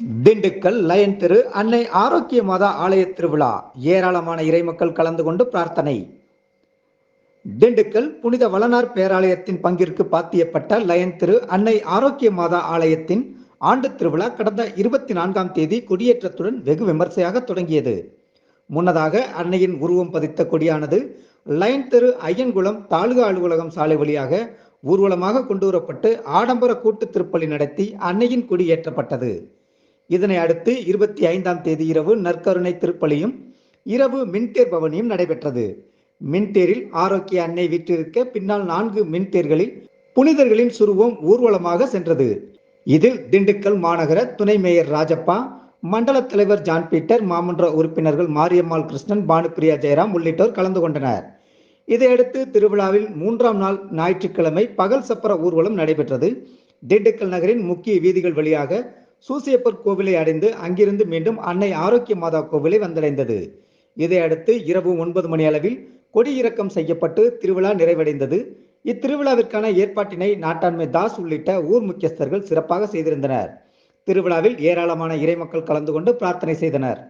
Dindigul line தெரு அன்னை ஆரோக்கிய மாதா ஆலய திருவிழா. ஏராளமான இறைமக்கள் கலந்து கொண்டு பிரார்த்தனை. திண்டுக்கல் புனித வளனார் பேராலயத்தின் பங்கிற்கு பாத்தியப்பட்ட லயன் திரு அன்னை ஆரோக்கிய மாதா ஆலயத்தின் ஆண்டு திருவிழா கடந்த இருபத்தி நான்காம் தேதி கொடியேற்றத்துடன் வெகு விமர்சையாக தொடங்கியது. முன்னதாக அன்னையின் உருவம் பதித்த கொடியானது லயன் தெரு ஐயன்குளம் தாலுகா அலுவலகம் சாலை வழியாக ஊர்வலமாக கொண்டுவரப்பட்டு ஆடம்பர கூட்டு திருப்பலி நடத்தி அன்னையின் கொடி ஏற்றப்பட்டது. இதனை அடுத்து இருபத்தி ஐந்தாம் தேதி இரவு நற்கருணை திருப்பலியும் இரவு மின்தேர் பவனியும் நடைபெற்றது. மின்தேரில் ஆரோக்கிய அன்னை வீற்றிருக்க பின்னால் நான்கு மின்தேர்களில் புனிதர்களின் சுருவம் ஊர்வலமாக சென்றது. இதில் திண்டுக்கல் மாநகர துணை மேயர் ராஜப்பா மண்டல தலைவர் ஜான் பீட்டர் மாமன்ற உறுப்பினர்கள் மாரியம்மாள் கிருஷ்ணன் பானுப்பிரியா ஜெயராம் உள்ளிட்டோர் கலந்து கொண்டனர். இதையடுத்து திருவிழாவில் மூன்றாம் நாள் ஞாயிற்றுக்கிழமை பகல் சப்பர ஊர்வலம் நடைபெற்றது. திண்டுக்கல் நகரின் முக்கிய வீதிகள் வழியாக சூசியப்பர் கோவிலை அடைந்து அங்கிருந்து மீண்டும் அன்னை ஆரோக்கிய மாதா கோவிலை வந்தடைந்தது. இதையடுத்து இரவு ஒன்பது மணி அளவில் கொடியிறக்கம் செய்யப்பட்டு திருவிழா நிறைவடைந்தது. இத்திருவிழாவிற்கான ஏற்பாட்டினை நாட்டாண்மை தாஸ் உள்ளிட்ட ஊர் முக்கியஸ்தர்கள் சிறப்பாக செய்திருந்தனர். திருவிழாவில் ஏராளமான இறைமக்கள் கலந்து கொண்டு பிரார்த்தனை செய்தனர்.